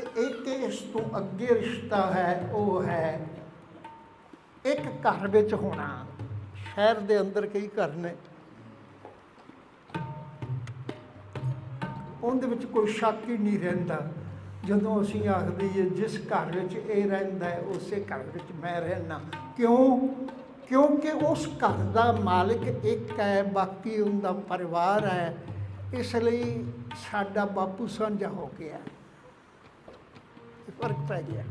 ਤੇ ਇੱਕ ਇਸ ਤੋਂ ਅੱਗੇ ਰਿਸ਼ਤਾ ਹੈ, ਉਹ ਹੈ ਇੱਕ ਘਰ ਵਿੱਚ ਹੋਣਾ। ਸ਼ਹਿਰ ਦੇ ਅੰਦਰ ਕਈ ਘਰ ਨੇ। ਉਹਦੇ ਵਿੱਚ ਕੋਈ ਸ਼ੱਕ ਹੀ ਨਹੀਂ ਰਹਿੰਦਾ। ਜਦੋਂ ਅਸੀਂ ਆਖਦੇ ਹਾਂ, ਜਿਸ ਘਰ ਵਿੱਚ ਇਹ ਰਹਿੰਦਾ ਹੈ, ਉਸੇ ਘਰ ਵਿੱਚ ਮੈਂ ਰਹਿਣਾ ਕਿਉਂ? ਕਿਉਂਕਿ ਉਸ ਘਰ ਦਾ ਮਾਲਕ ਇੱਕ ਹੈ, ਬਾਕੀ ਉਹਦਾ ਪਰਿਵਾਰ ਹੈ। ਇਸ ਲਈ ਸਾਡਾ ਬਾਪੂ ਸਾਂਝਾ ਹੋ ਗਿਆ। ਫ਼ਰਕ ਪੈ ਗਿਆ।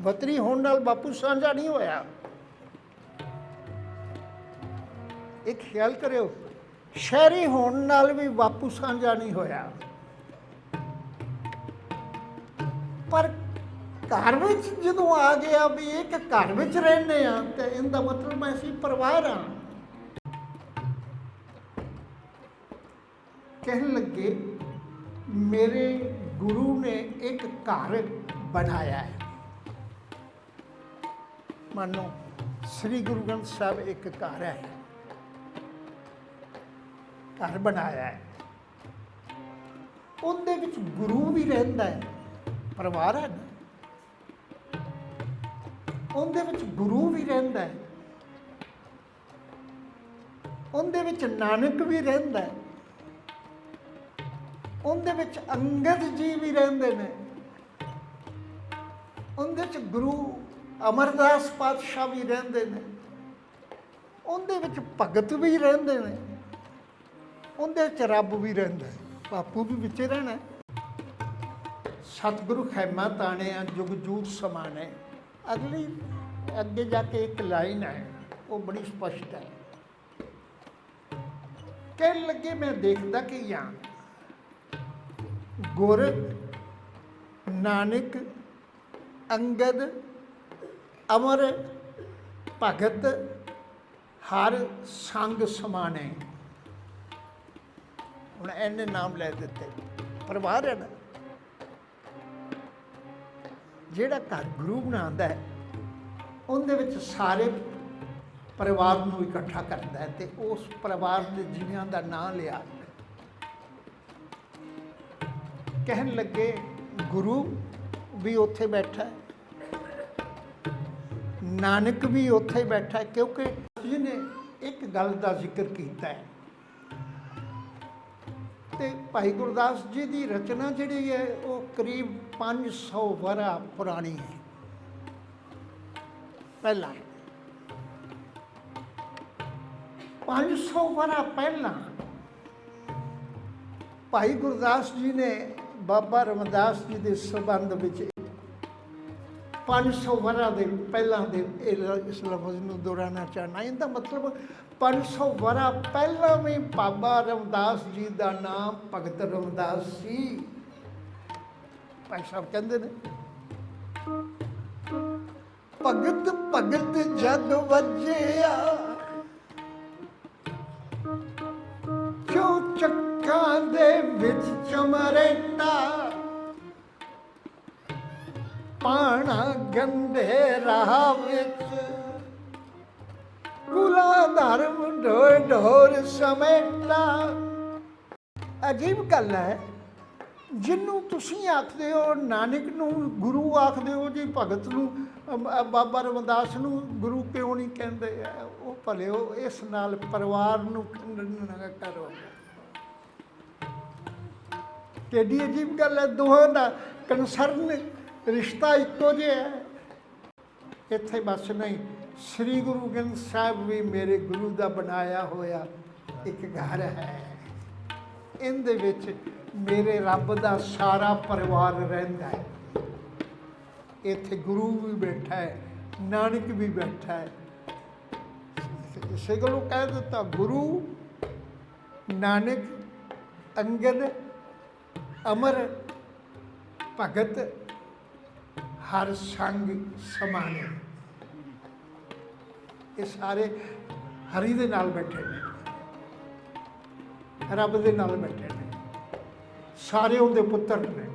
ਵਤਰੀ ਹੋਣ ਨਾਲ ਬਾਪੂ ਸਾਂਝਾ ਨਹੀਂ ਹੋਇਆ। ਇੱਕ ਖਿਆਲ ਕਰਿਓ, ਸ਼ਹਿਰੀ ਹੋਣ ਨਾਲ ਵੀ ਬਾਪੂ ਸਾਂਝਾ ਨਹੀਂ ਹੋਇਆ। ਪਰ ਘਰ ਵਿੱਚ ਜਦੋਂ ਆ ਗਿਆ ਵੀ ਇੱਕ ਘਰ ਵਿੱਚ ਰਹਿੰਦੇ ਆ, ਤੇ ਇਹਦਾ ਮਤਲਬ ਮੈਂ ਸੀ ਪਰਿਵਾਰ ਆ। ਕਹਿਣ ਲੱਗੇ, ਮੇਰੇ ਗੁਰੂ ਨੇ ਇੱਕ ਘਰ ਬਣਾਇਆ ਹੈ। ਮੰਨੋ, ਸ੍ਰੀ ਗੁਰੂ ਗ੍ਰੰਥ ਸਾਹਿਬ ਇੱਕ ਘਰ ਹੈ। ਘਰ ਬਣਾਇਆ ਹੈ। ਉਹਦੇ ਵਿੱਚ ਗੁਰੂ ਵੀ ਰਹਿੰਦਾ ਹੈ, ਪਰਿਵਾਰ ਹੈ। ਉਹਦੇ ਵਿੱਚ ਗੁਰੂ ਵੀ ਰਹਿੰਦਾ ਹੈ। ਉਹਦੇ ਵਿੱਚ ਨਾਨਕ ਵੀ ਰਹਿੰਦਾ ਹੈ। ਉਹਦੇ ਵਿੱਚ ਅੰਗਦ ਜੀ ਵੀ ਰਹਿੰਦੇ ਨੇ। ਉਹਦੇ ਵਿੱਚ ਗੁਰੂ ਅਮਰਦਾਸ ਪਾਤਸ਼ਾਹ ਵੀ ਰਹਿੰਦੇ ਨੇ। ਉਹਦੇ ਵਿੱਚ ਭਗਤ ਵੀ ਰਹਿੰਦੇ ਨੇ। ਉਹਦੇ ਵਿੱਚ ਰੱਬ ਵੀ ਰਹਿੰਦਾ ਬਾਪੂ ਵੀ ਵਿੱਚ ਰਹਿਣਾ ਸਤਿਗੁਰੂ ਖੈਮਾ ਤਾਣਿਆ, ਜੁਗ ਜੂਰ ਸਮਾਣੇ। ਅਗਲੀ, ਅੱਗੇ ਜਾ ਕੇ ਇੱਕ ਲਾਈਨ ਹੈ। ਉਹ ਬੜੀ ਸਪਸ਼ਟ ਹੈ। ਕਹਿਣ ਲੱਗੇ ਮੈਂ ਦੇਖਦਾ ਕਿ ਜਾਂ ਗੁਰ ਨਾਨਕ ਅੰਗਦ ਅਮਰ ਭਗਤ ਹਰ ਸੰਗ ਸਮਾਣੇ। ਹੁਣ ਇਹਨੇ ਨਾਮ ਲੈ ਦਿੱਤੇ। ਪਰਿਵਾਰ ਹੈ ਨਾ। ਜਿਹੜਾ ਘਰ ਗੁਰੂ ਬਣਾਉਂਦਾ ਹੈ, ਉਹਦੇ ਵਿੱਚ ਸਾਰੇ ਪਰਿਵਾਰ ਨੂੰ ਇਕੱਠਾ ਕਰਦਾ ਹੈ ਤੇ ਉਸ ਪਰਿਵਾਰ ਦੇ ਜੀਵਾਂ ਦਾ ਨਾਂ ਲਿਆ। ਕਹਿਣ ਲੱਗੇ, ਗੁਰੂ ਵੀ ਉੱਥੇ ਬੈਠਾ ਹੈ। ਨਾਨਕ ਵੀ ਉੱਥੇ ਬੈਠਾ ਹੈ। ਕਿਉਂਕਿ ਜਿਹਨੇ ਇੱਕ ਗੱਲ ਦਾ ਜ਼ਿਕਰ ਕੀਤਾ ਹੈ, ਤੇ ਭਾਈ ਗੁਰਦਾਸ ਜੀ ਦੀ ਰਚਨਾ ਜਿਹੜੀ ਹੈ, ਉਹ ਕਰੀਬ 500 ਵਰਾ ਪੁਰਾਣੀ ਹੈ। ਪਹਿਲਾਂ 500 ਵਰਾ ਪਹਿਲਾਂ ਭਾਈ ਗੁਰਦਾਸ ਜੀ ਨੇ ਬਾਬਾ ਰਮਦਾਸ ਜੀ ਦੇ ਸੰਬੰਧ ਵਿੱਚ 500 ਵਰਾ ਦੇ ਪਹਿਲਾਂ ਦੇ ਇਸ ਲਫ਼ਜ਼ ਨੂੰ ਦੁਹਰਾਉਣਾ ਚਾਹਨਾ ਇਹਦਾ ਮਤਲਬ 500 ਵਰਾ ਪਹਿਲਾਂ ਵੀ ਬਾਬਾ ਰਮਦਾਸ ਜੀ ਦਾ ਨਾਮ ਭਗਤ ਰਮਦਾਸ ਸੀ। ਭਾਈ ਸਾਹਿਬ ਕਹਿੰਦੇ ਨੇ, ਭਗਤ ਭਗਤ ਜਦ ਵੱਜਿਆ, ਕਿਉਂ ਚੱਕਾਂ ਦੇ ਵਿੱਚ ਚਮਰੇਟਾ। ਪਾਣਾ ਗੰਦੇ ਰਾਹ ਵਿੱਚ। ਕੁਲਾ ਧਰਮ ਢੋਰ ਢੋਰ ਸਮੇਟਾ। ਅਜੀਬ ਗੱਲ ਹੈ ਜਿਹਨੂੰ ਤੁਸੀਂ ਆਖਦੇ ਹੋ, ਨਾਨਕ ਨੂੰ, ਗੁਰੂ ਆਖਦੇ ਹੋ ਜੀ, ਭਗਤ ਨੂੰ ਬਾਬਾ ਰਮਦਾਸ ਨੂੰ, ਗੁਰੂ ਕਿਉਂ ਨਹੀਂ ਕਹਿੰਦੇ? ਆ? ਉਹ ਭਲਿਓ, ਇਸ ਨਾਲ ਪਰਿਵਾਰ ਨੂੰ ਖੰਡਨ ਕਰੋ। ਕਿੱਡੀ ਅਜੀਬ ਗੱਲ ਹੈ, ਦੋਹਾਂ ਦਾ ਕੰਸਰਨ ਰਿਸ਼ਤਾ ਇੱਕੋ ਜਿਹਾ ਹੈ। ਇੱਥੇ ਬਸ ਨਹੀਂ, ਸ੍ਰੀ ਗੁਰੂ ਗ੍ਰੰਥ ਸਾਹਿਬ ਵੀ ਮੇਰੇ ਗੁਰੂ ਦਾ ਬਣਾਇਆ ਹੋਇਆ ਇੱਕ ਘਰ ਹੈ। ਇਹਦੇ ਵਿੱਚ ਮੇਰੇ ਰੱਬ ਦਾ ਸਾਰਾ ਪਰਿਵਾਰ ਰਹਿੰਦਾ ਹੈ। ਇੱਥੇ ਗੁਰੂ ਵੀ ਬੈਠਾ ਹੈ, ਨਾਨਕ ਵੀ ਬੈਠਾ ਹੈ। ਇਸੇ ਗੱਲੋਂ ਕਹਿ ਦਿੱਤਾ, ਗੁਰੂ, ਨਾਨਕ, ਅੰਗਦ ਅਮਰ, ਭਗਤ, ਹਰ ਸੰਗ ਸਮਾਨੇ ਇਹ ਸਾਰੇ ਹਰੀ ਦੇ ਨਾਲ ਬੈਠੇ ਨੇ। ਰੱਬ ਦੇ ਨਾਲ ਬੈਠੇ ਨੇ। ਸਾਰੇ ਉਹਦੇ ਪੁੱਤਰ ਨੇ।